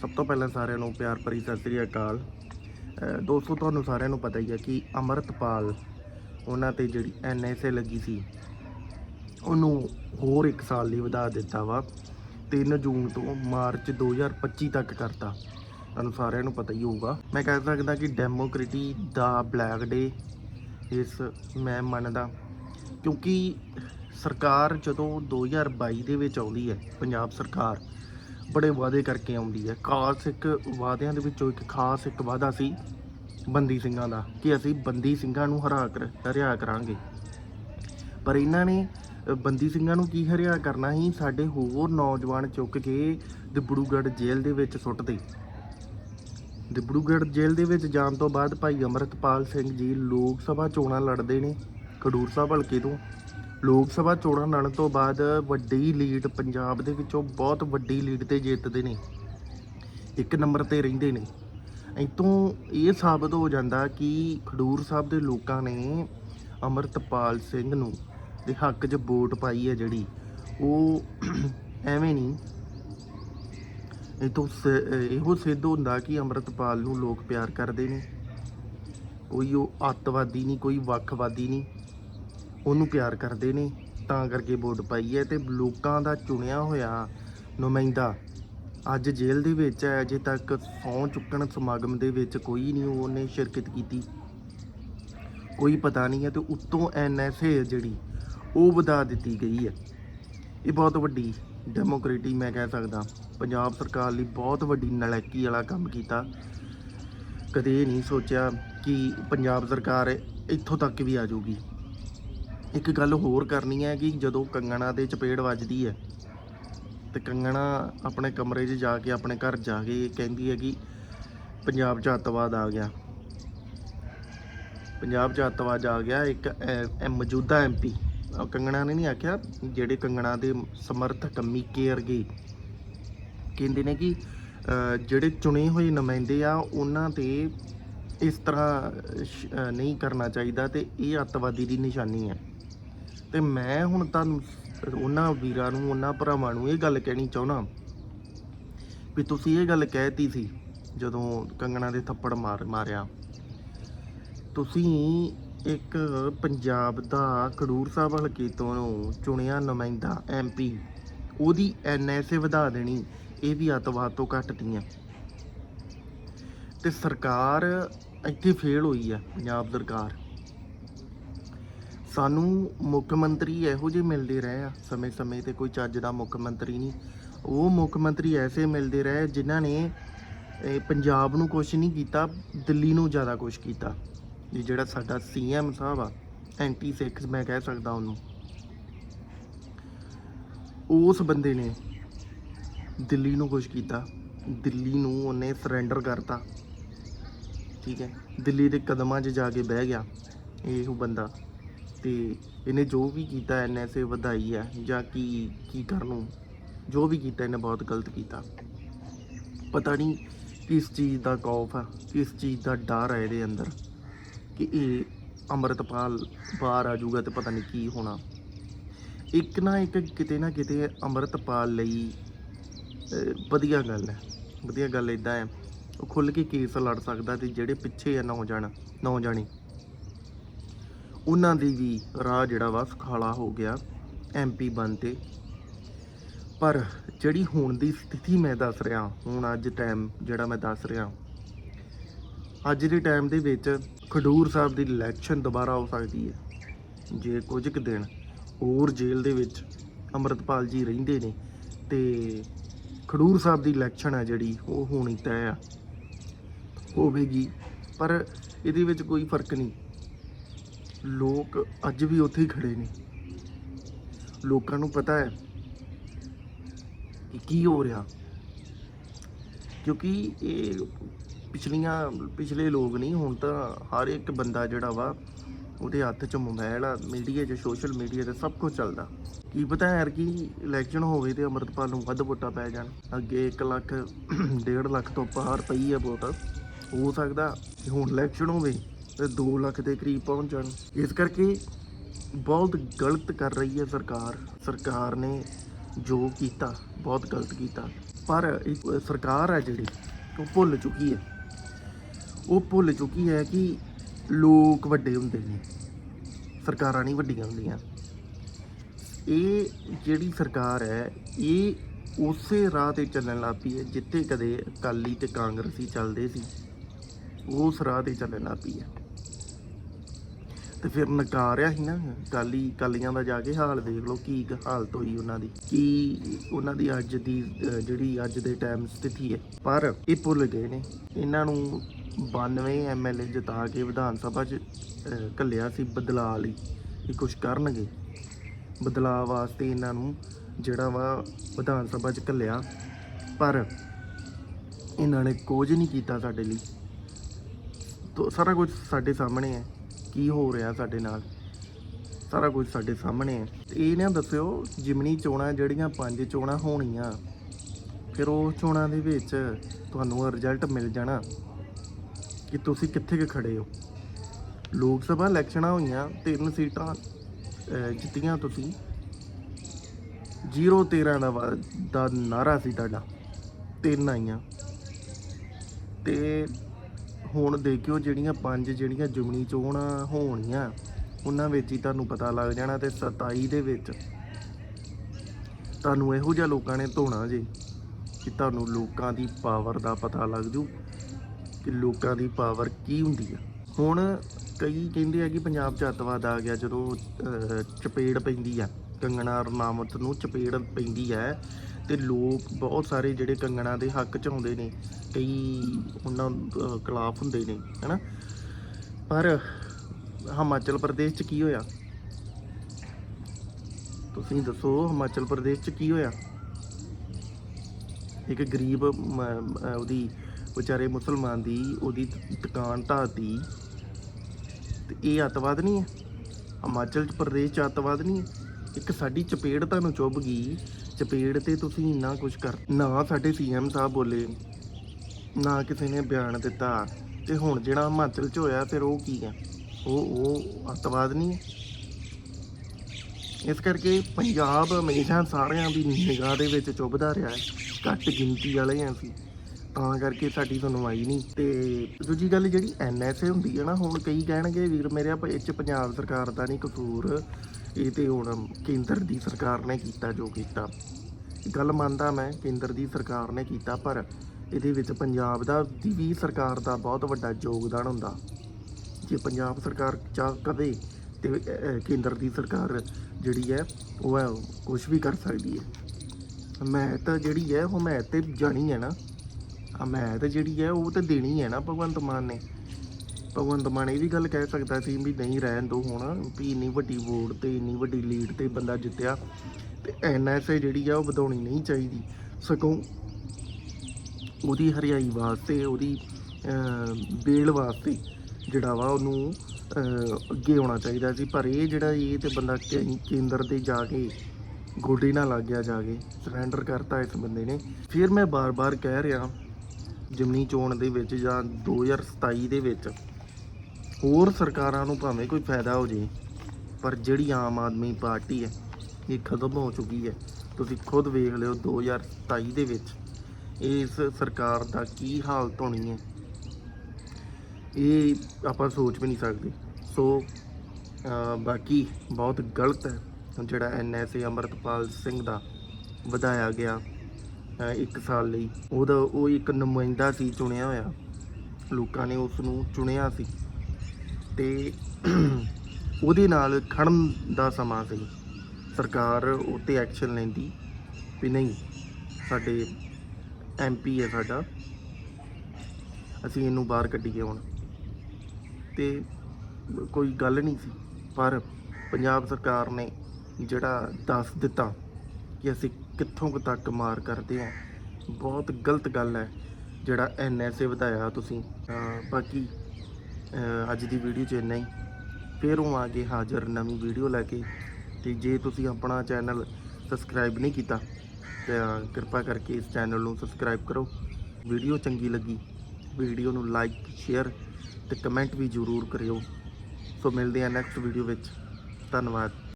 ਸਭ ਤੋਂ ਪਹਿਲਾਂ ਸਾਰਿਆਂ ਨੂੰ ਪਿਆਰ ਭਰੀ ਸਤਿ ਸ੍ਰੀ ਅਕਾਲ। ਦੋਸਤੋ, ਤੁਹਾਨੂੰ ਸਾਰਿਆਂ ਨੂੰ ਪਤਾ ਹੀ ਹੈ ਕਿ ਅਮਰਤਪਾਲ, ਉਹਨਾਂ ਤੇ ਜਿਹੜੀ ਐਨਐਸਏ ਲੱਗੀ ਸੀ, ਉਹਨੂੰ ਹੋਰ 1 ਸਾਲ ਲਈ ਵਧਾ ਦਿੱਤਾ ਵਾ। 3 ਜੂਨ ਤੋਂ ਮਾਰਚ 2025 ਤੱਕ ਕਰਤਾ। ਤੁਹਾਨੂੰ ਸਾਰਿਆਂ ਨੂੰ ਪਤਾ ਹੀ ਹੋਊਗਾ। ਮੈਂ ਕਹਿ ਸਕਦਾ ਕਿ ਡੈਮੋਕ੍ਰੇਟੀ ਦਾ ਬਲੈਕ ਡੇ ਇਸ ਮੈਂ ਮੰਨਦਾ, ਕਿਉਂਕਿ ਸਰਕਾਰ ਜਦੋਂ 2022 ਦੇ ਵਿੱਚ ਆਉਂਦੀ ਹੈ, ਪੰਜਾਬ ਸਰਕਾਰ ਬੜੇ ਵਾਅਦੇ ਕਰਕੇ ਆਉਂਦੀ ਹੈ। ਖਾਸ ਇੱਕ ਵਾਅਦਿਆਂ ਦੇ ਵਿੱਚੋਂ ਇੱਕ ਖਾਸ ਇੱਕ ਵਾਅਦਾ ਸੀ ਬੰਦੀ ਸਿੰਘਾਂ ਦਾ ਕਿ ਅਸੀਂ ਬੰਦੀ ਸਿੰਘਾਂ ਨੂੰ ਹਰਾ ਕਰ, ਹਰਿਆ ਕਰਾਂਗੇ। ਪਰ ਇਹਨਾਂ ਨੇ ਬੰਦੀ ਸਿੰਘਾਂ ਨੂੰ ਕੀ ਹਰਿਆ ਕਰਨਾ ਸੀ? ਸਾਡੇ ਹੋਰ ਨੌਜਵਾਨ ਚੁੱਕ ਕੇ ਦਿਬੜੂਗੜ੍ਹ ਜੇਲ੍ਹ ਦੇ ਵਿੱਚ ਸੁੱਟਦੇ। ਦਿਬੜੂਗੜ੍ਹ ਜੇਲ੍ਹ ਦੇ ਵਿੱਚ ਜਾਣ ਤੋਂ ਬਾਅਦ ਭਾਈ ਅਮਰਤਪਾਲ ਸਿੰਘ ਜੀ ਲੋਕ ਸਭਾ ਚੋਣਾਂ ਲੜਦੇ ਨੇ, ਖਡੂਰ ਸਾਹਿਬ ਹਲਕੇ ਤੋਂ। ਲੋਕ ਸਭਾ ਚੋਣਾਂ ਲੜਨ ਤੋਂ ਬਾਅਦ ਵੱਡੀ ਲੀਡ ਪੰਜਾਬ ਦੇ ਵਿੱਚੋਂ ਬਹੁਤ ਵੱਡੀ ਲੀਡ ਤੇ ਜਿੱਤਦੇ ਨੇ। ਇੱਕ ਨੰਬਰ ਤੇ ਰਹਿੰਦੇ ਨੇ। ਇਤੋਂ ਇਹ ਸਾਬਤ ਹੋ ਜਾਂਦਾ ਕਿ ਖਡੂਰ ਸਾਹਿਬ ਦੇ ਲੋਕਾਂ ਨੇ ਅਮਰਤਪਾਲ ਸਿੰਘ ਨੂੰ ਦੇ ਹੱਕ 'ਚ ਵੋਟ ਪਾਈ ਹੈ ਜਿਹੜੀ, ਉਹ ਐਵੇਂ ਨਹੀਂ। ਇਹ ਤੋਂ ਇਹੋ ਸਿੱਧ ਹੁੰਦਾ ਕਿ ਅਮਰਤਪਾਲ ਨੂੰ ਲੋਕ ਪਿਆਰ ਕਰਦੇ ਨੇ। ਕੋਈ ਉਹ ਅੱਤਵਾਦੀ ਨਹੀਂ, ਕੋਈ ਵੱਖਵਾਦੀ ਨਹੀਂ। ਉਹਨੂੰ ਪਿਆਰ ਕਰਦੇ ਨੇ, ਤਾਂ ਕਰਕੇ ਵੋਟ ਪਾਈ ਹੈ ਤੇ ਲੋਕਾਂ ਦਾ ਚੁਣਿਆ ਹੋਇਆ ਨੁਮਾਇੰਦਾ ਅੱਜ ਜੇਲ੍ਹ ਦੇ ਵਿੱਚ ਹੈ, ਅਜੇ ਤੱਕ ਸਹੁੰ ਚੁੱਕਣ ਸਮਾਗਮ ਦੇ ਵਿੱਚ ਕੋਈ ਨਹੀਂ ਉਹਨੇ ਸ਼ਿਰਕਤ ਕੀਤੀ। ਕੋਈ ਪਤਾ ਨਹੀਂ ਹੈ ਤੇ ਉੱਤੋਂ ਐਨਐਸਏ ਜਿਹੜੀ ਉਹ ਵਧਾ ਦਿੱਤੀ ਗਈ ਹੈ। ਇਹ ਬਹੁਤ ਵੱਡੀ ਡੈਮੋਕ੍ਰੇਟੀ ਮੈਂ ਕਹਿ ਸਕਦਾ। ਪੰਜਾਬ ਸਰਕਾਰ ਲਈ ਬਹੁਤ ਵੱਡੀ ਨਲੈਕੀ ਵਾਲਾ ਕੰਮ ਕੀਤਾ। ਕਦੇ ਇਹ ਨਹੀਂ ਸੋਚਿਆ ਕਿ ਪੰਜਾਬ ਸਰਕਾਰ ਇੱਥੋਂ ਤੱਕ ਵੀ ਆ ਜਾਊਗੀ। ਇੱਕ ਗੱਲ ਹੋਰ ਕਰਨੀ ਹੈ ਕਿ ਜਦੋਂ ਕੰਗਣਾ ਦੇ ਚਪੇੜ ਵੱਜਦੀ ਹੈ, ਤੇ ਕੰਗਣਾ ਆਪਣੇ ਕਮਰੇ 'ਚ ਜਾ ਕੇ, ਆਪਣੇ ਘਰ ਜਾ ਕੇ ਕਹਿੰਦੀ ਹੈ ਕਿ ਪੰਜਾਬ 'ਚ ਅੱਤਵਾਦ ਆ ਗਿਆ। ਪੰਜਾਬ 'ਚ ਅੱਤਵਾਦ ਆ ਗਿਆ, ਇੱਕ ਐ- ਐ ਮੌਜੂਦਾ ਐਮਪੀ ਕੰਗਣਾ ਨੇ ਨਹੀਂ ਆਖਿਆ, ਜਿਹੜੇ ਕੰਗਣਾ ਦੇ ਸਮਰਥਕ ਕੇਅਰ ਗਏ ਕਹਿੰਦੇ ਨੇ ਕਿ ਜਿਹੜੇ ਚੁਣੇ ਹੋਏ ਨੁਮਾਇੰਦੇ ਆ, ਉਹਨਾਂ ਤੇ ਇਸ ਤਰ੍ਹਾਂ ਸ਼- ਨਹੀਂ ਕਰਨਾ ਚਾਹੀਦਾ ਤੇ ਇਹ ਅੱਤਵਾਦੀ ਦੀ ਨਿਸ਼ਾਨੀ ਹੈ। ਤੇ ਮੈਂ ਹੁਣ ਤੁਹਾਨੂੰ ਉਹਨਾਂ ਵੀਰਾਂ ਨੂੰ, ਉਹਨਾਂ ਭਰਾਵਾਂ ਨੂੰ ਇਹ ਗੱਲ ਕਹਿਣੀ ਚਾਹੁੰਦਾ ਵੀ ਤੁਸੀਂ ਇਹ ਗੱਲ ਕਹਿਤੀ ਸੀ ਜਦੋਂ ਕੰਗਣਾ ਦੇ ਥੱਪੜ ਮਾਰ, ਮਾਰਿਆ। ਤੁਸੀਂ ਇੱਕ ਪੰਜਾਬ ਦਾ ਖਡੂਰ ਸਾਹਿਬ ਹਲਕੇ ਤੋਂ ਚੁਣਿਆ ਨੁਮਾਇੰਦਾ ਐਮਪੀ ਉਹਦੀ ਐਨਐਸਏ ਵਧਾ ਦੇਣੀ, ਇਹ ਵੀ ਅੱਤਵਾਦ ਤੋਂ ਘੱਟ ਨਹੀਂ ਆ। ਤੇ ਸਰਕਾਰ ਇੱਥੇ ਫੇਲ ਹੋਈ ਆ, ਪੰਜਾਬ ਸਰਕਾਰ। ਸਾਨੂੰ ਮੁੱਖ ਮੰਤਰੀ ਇਹੋ ਜਿਹੇ ਮਿਲਦੇ ਰਹੇ ਆ, ਸਮੇਂ-ਸਮੇਂ ਤੇ ਕੋਈ ਚੱਜ ਦਾ ਮੁੱਖ ਮੰਤਰੀ ਨਹੀਂ। ਉਹ ਮੁੱਖ ਮੰਤਰੀ ਐਸੇ ਮਿਲਦੇ ਰਹੇ ਜਿਨ੍ਹਾਂ ਨੇ ਪੰਜਾਬ ਨੂੰ ਕੁਝ ਨਹੀਂ ਕੀਤਾ, ਦਿੱਲੀ ਨੂੰ ਜ਼ਿਆਦਾ ਕੁਝ ਕੀਤਾ। ਇਹ ਜਿਹੜਾ ਸਾਡਾ ਸੀਐਮ ਸਾਹਿਬ ਆ, ਐਂਟੀ ਸਿੱਖ ਮੈਂ ਕਹਿ ਸਕਦਾ ਉਹਨੂੰ। ਉਸ ਬੰਦੇ ਨੇ ਦਿੱਲੀ ਨੂੰ ਕੁਝ ਕੀਤਾ, ਦਿੱਲੀ ਨੂੰ ਉਹਨੇ ਸਰੈਂਡਰ ਕਰਤਾ। ਠੀਕ ਹੈ, ਦਿੱਲੀ ਦੇ ਕਦਮਾਂ 'ਚ ਜਾ ਕੇ ਬਹਿ ਗਿਆ ਇਹੋ ਬੰਦਾ। ਤੇ ਇਹਨੇ ਜੋ ਵੀ ਕੀਤਾ ਐਨਐਸਏ ਵਧਾਈ ਹੈ ਜਾਂ ਕੀ ਕੀ ਕਰਨ ਨੂੰ, ਜੋ ਵੀ ਕੀਤਾ, ਇਹਨੇ ਬਹੁਤ ਗਲਤ ਕੀਤਾ। ਪਤਾ ਨਹੀਂ ਕਿਸ ਚੀਜ਼ ਦਾ ਖੌਫ ਆ, ਕਿਸ ਚੀਜ਼ ਦਾ ਡਰ ਹੈ ਇਹਦੇ ਅੰਦਰ, ਕਿ ਇਹ ਅੰਮ੍ਰਿਤਪਾਲ ਬਾਹਰ ਆ ਜਾਊਗਾ ਤੇ ਪਤਾ ਨਹੀਂ ਕੀ ਹੋਣਾ। ਇੱਕ ਨਾ ਇੱਕ ਕਿਤੇ ਨਾ ਕਿਤੇ ਅੰਮ੍ਰਿਤਪਾਲ ਲਈ ਵਧੀਆ ਗੱਲ ਹੈ, ਵਧੀਆ ਗੱਲ ਇਦਾਂ ਹੈ। ਉਹ ਖੁੱਲ ਕੇ ਕੇਸ ਲੜ ਸਕਦਾ ਤੇ ਜਿਹੜੇ ਪਿੱਛੇ ਆ ਨੌਜਵਾਨ, ਨੌਜਵਾਨੀ ਉਹਨਾਂ ਦੀ ਵੀ ਰਾਹ ਜਿਹੜਾ ਵਾ ਸੁਖਾਲਾ ਹੋ ਗਿਆ ਐਮਪੀ ਬਣ ਤੇ। ਪਰ ਜਿਹੜੀ ਹੁਣ ਦੀ ਸਥਿਤੀ ਮੈਂ ਦੱਸ ਰਿਹਾ, ਹੁਣ ਅੱਜ ਟਾਈਮ ਜਿਹੜਾ ਮੈਂ ਦੱਸ ਰਿਹਾ, ਅੱਜ ਦੇ ਟਾਈਮ ਦੇ ਵਿੱਚ ਖਡੂਰ ਸਾਹਿਬ ਦੀ ਇਲੈਕਸ਼ਨ ਦੁਬਾਰਾ ਹੋ ਸਕਦੀ ਹੈ। ਜੇ ਕੁਝ ਕੁ ਦਿਨ ਹੋਰ ਜੇਲ੍ਹ ਦੇ ਵਿੱਚ ਅਮਰਤਪਾਲ ਜੀ ਰਹਿੰਦੇ ਨੇ ਤੇ ਖਡੂਰ ਸਾਹਿਬ ਦੀ ਇਲੈਕਸ਼ਨ ਹੈ ਜਿਹੜੀ, ਉਹ ਹੋਣੀ ਤੈਅ ਆ, ਹੋਵੇਗੀ। ਪਰ ਇਹਦੇ ਵਿੱਚ ਕੋਈ ਫ਼ਰਕ ਨਹੀਂ। ਲੋਕ ਅੱਜ ਵੀ ਉੱਥੇ ਹੀ ਖੜੇ ਨੇ। ਲੋਕਾਂ ਨੂੰ ਪਤਾ ਹੈ ਕਿ ਕੀ ਹੋ ਰਿਹਾ। ਕਿਉਂਕਿ ਇਹ ਪਿਛਲੀਆਂ, ਪਿਛਲੇ ਲੋਕ ਨਹੀਂ, ਹੁਣ ਤਾਂ ਹਰ ਇੱਕ ਬੰਦਾ ਜਿਹੜਾ ਵਾ, ਉਹਦੇ ਹੱਥ 'ਚ ਮੋਬਾਈਲ ਆ, ਮੀਡੀਆ 'ਚ, ਸੋਸ਼ਲ ਮੀਡੀਆ ਤੇ ਸਭ ਕੁਝ ਚੱਲਦਾ। ਕੀ ਪਤਾ ਯਾਰ ਕਿ ਇਲੈਕਸ਼ਨ ਹੋਵੇ ਤੇ ਅਮਰਤਪਾਲ ਨੂੰ ਵੱਧ ਵੋਟਾਂ ਪੈ ਜਾਣ। ਅੱਗੇ 1 ਲੱਖ 1.5 ਲੱਖ ਤੋਂ ਪਾਰ ਪਈ ਹੈ ਵੋਟ। ਹੋ ਸਕਦਾ ਹੁਣ ਇਲੈਕਸ਼ਨ ਹੋਵੇ। ਤੇ 2 ਲੱਖ ਦੇ ਕਰੀਬ ਪਹੁੰਚ ਜਾਣ। ਇਸ ਕਰਕੇ ਬਹੁਤ ਗਲਤ ਕਰ ਰਹੀ ਹੈ ਸਰਕਾਰ। ਸਰਕਾਰ ਨੇ ਜੋ ਕੀਤਾ, ਬਹੁਤ ਗਲਤ ਕੀਤਾ। ਪਰ ਇੱਕ ਸਰਕਾਰ ਹੈ ਜਿਹੜੀ, ਉਹ ਭੁੱਲ ਚੁੱਕੀ ਹੈ। ਉਹ ਭੁੱਲ ਚੁੱਕੀ ਹੈ ਕਿ ਲੋਕ ਵੱਡੇ ਹੁੰਦੇ ਨੇ। ਸਰਕਾਰਾਂ ਨਹੀਂ ਵੱਡੀਆਂ ਹੁੰਦੀਆਂ। ਇਹ ਜਿਹੜੀ ਸਰਕਾਰ ਹੈ, ਇਹ ਉਸੇ ਰਾਹ ਤੇ ਚੱਲਣ ਲੱਗ ਪਈ ਹੈ ਜਿੱਥੇ ਕਦੇ ਅਕਾਲੀ ਤੇ ਕਾਂਗਰਸੀ ਚੱਲਦੇ ਸੀ। ਉਸ ਰਾਹ ਤੇ ਚੱਲਣ ਲੱਗ ਪਈ ਹੈ। ਤੇ ਫਿਰ ਨਕਾਰ ਰਿਹਾ ਸੀ ਨਾ ਕਾਲੀ ਕਾਲੀਆਂ ਦਾ ਜਾ ਕੇ ਹਾਲ ਦੇਖ ਲਓ ਕੀ ਹਾਲਤ ਹੋਈ ਉਹਨਾਂ ਦੀ। ਕੀ ਉਹਨਾਂ ਦੀ ਅੱਜ ਦੀ ਜਿਹੜੀ ਅੱਜ ਦੇ ਟਾਈਮ ਸਥਿਤੀ ਹੈ। ਪਰ ਇਹ ਭੁੱਲ ਗਏ ਨੇ। ਇਹਨਾਂ ਨੂੰ 92 ਐਮਐਲਏ ਜਿਤਾ ਕੇ ਵਿਧਾਨ ਸਭਾ 'ਚ ਅਹ, ਘੱਲਿਆ ਸੀ ਬਦਲਾਅ ਲਈ। ਇਹ ਕੁਝ ਕਰਨਗੇ। ਬਦਲਾਅ ਵਾਸਤੇ ਇਹਨਾਂ ਨੂੰ ਜਿਹੜਾ ਵਾ ਵਿਧਾਨ ਸਭਾ 'ਚ ਘੱਲਿਆ। ਪਰ ਇਹਨਾਂ ਨੇ ਕੁਝ ਨਹੀਂ ਕੀਤਾ ਸਾਡੇ ਲਈ। ਤੋ ਸਾਰਾ ਕੁਝ ਸਾਡੇ ਸਾਹਮਣੇ ਹੈ। ਕੀ ਹੋ ਰਿਹਾ ਸਾਡੇ ਨਾਲ? ਸਾਰਾ ਕੁਝ ਸਾਡੇ ਸਾਹਮਣੇ ਹੈ। ਇਹ ਨਾ ਦੱਸਿਓ, ਜਿਮਨੀ ਚੋਣਾਂ ਜਿਹੜੀਆਂ ਪੰਜ ਚੋਣਾਂ ਹੋਣੀਆਂ, ਫਿਰ ਉਹ ਚੋਣਾਂ ਦੇ ਵਿੱਚ ਤੁਹਾਨੂੰ ਰਿਜ਼ਲਟ ਮਿਲ ਜਾਣਾ ਕਿ ਤੁਸੀਂ ਕਿੱਥੇ ਕੁ ਖੜੇ ਹੋ। ਲੋਕ ਸਭਾ ਇਲੈਕਸ਼ਨਾਂ ਹੋਈਆਂ, ਤਿੰਨ ਸੀਟਾਂ ਜਿੱਤੀਆਂ ਤੁਸੀਂ। 013 ਦਾ ਵਾ- ਦਾ ਨਾਰਾ ਸੀ ਤੁਹਾਡਾ। ਤਿੰਨ ਆਈਆਂ। ਤੇ ਹੁਣ ਦੇਖਿਓ ਜਿਹੜੀਆਂ ਪੰਜ ਜਿਹੜੀਆਂ ਜੁਮਣੀ ਚੋਣਾਂ ਹੋਣੀਆਂ, ਉਹਨਾਂ ਵਿੱਚ ਹੀ ਤੁਹਾਨੂੰ ਪਤਾ ਲੱਗ ਜਾਣਾ ਤੇ 27 ਦੇ ਵਿੱਚ। ਤੁਹਾਨੂੰ ਇਹੋ ਜਿਹਾ ਲੋਕਾਂ ਨੇ ਧੋਣਾ ਜੇ, ਕਿ ਤੁਹਾਨੂੰ ਲੋਕਾਂ ਦੀ ਪਾਵਰ ਦਾ ਪਤਾ ਲੱਗ ਜੂ ਕਿ ਲੋਕਾਂ ਦੀ ਪਾਵਰ ਕੀ ਹੁੰਦੀ ਆ। ਹੁਣ ਕਈ ਕਹਿੰਦੇ ਆ ਕਿ ਪੰਜਾਬ 'ਚ ਅੱਤਵਾਦ ਆ ਗਿਆ, ਜਦੋਂ ਚਪੇੜ ਪੈਂਦੀ ਆ, ਕੰਗਣਾ ਰਣਾਵਤ ਨੂੰ ਚਪੇੜ ਪੈਂਦੀ ਹੈ ਤੇ ਲੋਕ ਬਹੁਤ ਸਾਰੇ ਜਿਹੜੇ ਕੰਗਣਾ ਦੇ ਹੱਕ 'ਚ ਆਉਂਦੇ ਨੇ, ਕਈ ਉਹਨਾਂ ਖਿਲਾਫ ਹੁੰਦੇ ਨੇ, ਹਨਾ? ਪਰ ਹਿਮਾਚਲ ਪ੍ਰਦੇਸ਼ 'ਚ ਕੀ ਹੋਇਆ? ਤੁਸੀਂ ਦੱਸੋ ਹਿਮਾਚਲ ਪ੍ਰਦੇਸ਼ 'ਚ ਕੀ ਹੋਇਆ? ਇੱਕ ਗਰੀਬ ਉਹਦੀ ਵਿਚਾਰੇ ਮੁਸਲਮਾਨ ਦੀ ਉਹਦੀ ਦੁਕਾਨ ਢਾਤੀ ਤੇ ਇਹ ਅੱਤਵਾਦ ਨਹੀਂ ਹੈ? ਹਿਮਾਚਲ ਪ੍ਰਦੇਸ਼ 'ਚ ਅੱਤਵਾਦ ਨਹੀਂ ਹੈ? ਇੱਕ ਸਾਡੀ ਚਪੇੜ ਤੁਹਾਨੂੰ ਚੁੱਭ ਗਈ ਚਪੇੜ ਤੇ ਤੁਸੀਂ ਇੰਨਾ ਕੁਝ ਕਰ ਨਾ ਸਾਡੇ ਸੀਐਮ ਸਾਹਿਬ ਬੋਲੇ, ਨਾ ਕਿਸੇ ਨੇ ਬਿਆਨ ਦਿੱਤਾ। ਤੇ ਹੁਣ ਜਿਹੜਾ ਹਿਮਾਚਲ 'ਚ ਹੋਇਆ, ਫਿਰ ਉਹ ਕੀ ਹੈ ਉਹ ਉਹ ਅੱਤਵਾਦ ਨਹੀਂ ਹੈ? ਇਸ ਕਰਕੇ ਪੰਜਾਬ ਹਮੇਸ਼ਾ ਸਾਰਿਆਂ ਦੀ ਨਿਗਾਹ ਦੇ ਵਿੱਚ ਚੁੱਭਦਾ ਰਿਹਾ ਹੈ। ਘੱਟ ਗਿਣਤੀ ਵਾਲੇ ਹਾਂ ਅਸੀਂ। ਤਾਂ ਕਰਕੇ ਸਾਡੀ ਸੁਣਵਾਈ ਨਹੀਂ। ਤੇ ਦੂਜੀ ਗੱਲ ਜਿਹੜੀ ਐਨਐਸਏ ਹੁੰਦੀ ਹੈ ਨਾ, ਹੁਣ ਕਈ ਕਹਿਣਗੇ, ਵੀਰ ਮੇਰੇ ਇਹ 'ਚ ਪੰਜਾਬ ਸਰਕਾਰ ਦਾ ਨਹੀਂ ਕਸੂਰ। ਇਹ ਤੇ ਹੁਣ ਕੇਂਦਰ ਦੀ ਸਰਕਾਰ ਨੇ ਕੀਤਾ, ਜੋ ਕੀਤਾ। ਗੱਲ ਮੰਨਦਾ ਮੈਂ, ਕੇਂਦਰ ਦੀ ਸਰਕਾਰ ਨੇ ਕੀਤਾ, ਪਰ ਇਹਦੇ ਵਿੱਚ ਪੰਜਾਬ ਦਾ ਦੀ ਵੀ ਸਰਕਾਰ ਦਾ ਬਹੁਤ ਵੱਡਾ ਯੋਗਦਾਨ ਹੁੰਦਾ। ਜੇ ਪੰਜਾਬ ਸਰਕਾਰ ਚਾਹ ਕਵੇ ਤੇ ਕੇਂਦਰ ਦੀ ਸਰਕਾਰ ਜਿਹੜੀ ਹੈ, ਉਹ ਹੈ ਕੁਝ ਵੀ ਕਰ ਸਕਦੀ ਹੈ। ਮੈਂ ਤਾਂ ਜਿਹੜੀ ਹੈ, ਉਹ ਮੈਂ ਤੇ ਜਾਣੀ ਹੈ ਨਾ। ਆ ਮੈਂ ਤਾਂ ਜਿਹੜੀ ਹੈ, ਉਹ ਤਾਂ ਦੇਣੀ ਹੈ ਨਾ, ਭਗਵੰਤ ਮਾਨ ਨੇ। ਭਗਵੰਤ ਮਾਨ ਇਹ ਵੀ ਗੱਲ ਕਹਿ ਸਕਦਾ ਸੀ ਵੀ ਨਹੀਂ ਰਹਿਣ ਦੋ ਹੁਣ, ਵੀ ਇੰਨੀ ਵੱਡੀ ਵੋਟ ਤੇ, ਇੰਨੀ ਵੱਡੀ ਲੀਡ ਤੇ ਬੰਦਾ ਜਿੱਤਿਆ ਤੇ ਐਨਐਸਏ ਜਿਹੜੀ ਆ ਉਹ ਵਧਾਉਣੀ ਨਹੀਂ ਚਾਹੀਦੀ। ਸਗੋਂ ਉਹਦੀ ਹਰਿਆਈ ਵਾਸਤੇ, ਉਹਦੀ ਬੇਲ ਵਾਸਤੇ ਜਿਹੜਾ ਵਾ ਉਹਨੂੰ ਅੱਗੇ ਆਉਣਾ ਚਾਹੀਦਾ ਸੀ। ਪਰ ਇਹ ਜਿਹੜਾ ਇਹ ਤੇ ਬੰਦਾ ਕੇ- ਕੇਂਦਰ ਤੇ ਜਾ ਕੇ ਗੋਡੇ ਨਾਲ ਲੱਗ ਗਿਆ, ਜਾ ਕੇ ਸਰੈਂਡਰ ਕਰਤਾ ਇਸ ਬੰਦੇ ਨੇ। ਫਿਰ ਮੈਂ ਬਾਰ-ਬਾਰ ਕਹਿ ਰਿਹਾ, ਜਿਮਨੀ ਚੋਣ ਦੇ ਵਿੱਚ ਜਾਂ 2027 ਦੇ ਵਿੱਚ ਹੋਰ ਸਰਕਾਰਾਂ ਨੂੰ ਭਾਵੇਂ ਕੋਈ ਫਾਇਦਾ ਹੋ ਜੇ, ਪਰ ਜਿਹੜੀ ਆਮ ਆਦਮੀ ਪਾਰਟੀ ਹੈ, ਇਹ ਖਤਮ ਹੋ ਚੁੱਕੀ ਹੈ। ਤੁਸੀਂ ਖੁਦ ਵੇਖ ਲਿਓ 2027 ਦੇ ਵਿੱਚ ਇਸ ਸਰਕਾਰ ਦਾ ਕੀ ਹਾਲਤ ਹੋਣੀ ਹੈ। ਇਹ ਆਪਾਂ ਸੋਚ ਵੀ ਨਹੀਂ ਸਕਦੇ। ਸੋ ਬਾਕੀ ਬਹੁਤ ਗਲਤ ਹੈ। ਜਿਹੜਾ ਐਨਐਸਏ ਅਮਰਤਪਾਲ ਸਿੰਘ ਦਾ ਵਧਾਇਆ ਗਿਆ ਇੱਕ ਸਾਲ ਲਈ, ਉਹਦਾ ਉਹ ਇੱਕ ਨੁਮਾਇੰਦਾ ਸੀ ਚੁਣਿਆ ਹੋਇਆ। ਲੋਕਾਂ ਨੇ ਉਸ ਨੂੰ ਚੁਣਿਆ ਸੀ। ਤੇ ਉਹਦੇ ਨਾਲ ਖੜਨ ਦਾ ਸਮਾਂ ਸੀ। ਸਰਕਾਰ ਉੱਤੇ ਐਕਸ਼ਨ ਲੈਂਦੀ ਵੀ ਨਹੀਂ, ਸਾਡੇ ਐਮਪੀ ਹੈ ਸਾਡਾ, ਅਸੀਂ ਇਹਨੂੰ ਬਾਹਰ ਕੱਢੀਏ ਹੁਣ। ਤੇ ਕੋਈ ਗੱਲ ਨਹੀਂ ਸੀ, ਪਰ ਪੰਜਾਬ ਸਰਕਾਰ ਨੇ ਜਿਹੜਾ ਦੱਸ ਦਿੱਤਾ ਕਿ ਅਸੀਂ ਕਿੱਥੋਂ ਤੱਕ ਮਾਰ ਕਰਦੇ ਹਾਂ, ਬਹੁਤ ਗਲਤ ਗੱਲ ਹੈ ਜਿਹੜਾ ਐਨਐਸਏ ਵਧਾਇਆ ਤੁਸੀਂ। ਬਾਕੀ ਅੱਜ ਦੀ ਵੀਡੀਓ 'ਚ ਇੰਨਾ ਹੀ। ਫਿਰ ਆਵਾਂਗੇ ਹਾਜ਼ਰ ਨਵੀਂ ਵੀਡੀਓ ਲੈ ਕੇ ਤੇ ਜੇ ਤੁਸੀਂ ਆਪਣਾ ਚੈਨਲ ਸਬਸਕ੍ਰਾਈਬ ਨਹੀਂ ਕੀਤਾ, ਤਾਂ ਕਿਰਪਾ ਕਰਕੇ ਇਸ ਚੈਨਲ ਨੂੰ ਸਬਸਕ੍ਰਾਈਬ ਕਰੋ। ਵੀਡੀਓ ਚੰਗੀ ਲੱਗੀ ਵੀਡੀਓ ਨੂੰ ਲਾਈਕ ਸ਼ੇਅਰ ਤੇ ਕਮੈਂਟ ਵੀ ਜ਼ਰੂਰ ਕਰਿਓ। ਸੋ ਮਿਲਦੇ ਹਾਂ ਨੈਕਸਟ ਵੀਡੀਓ ਵਿੱਚ। ਧੰਨਵਾਦ।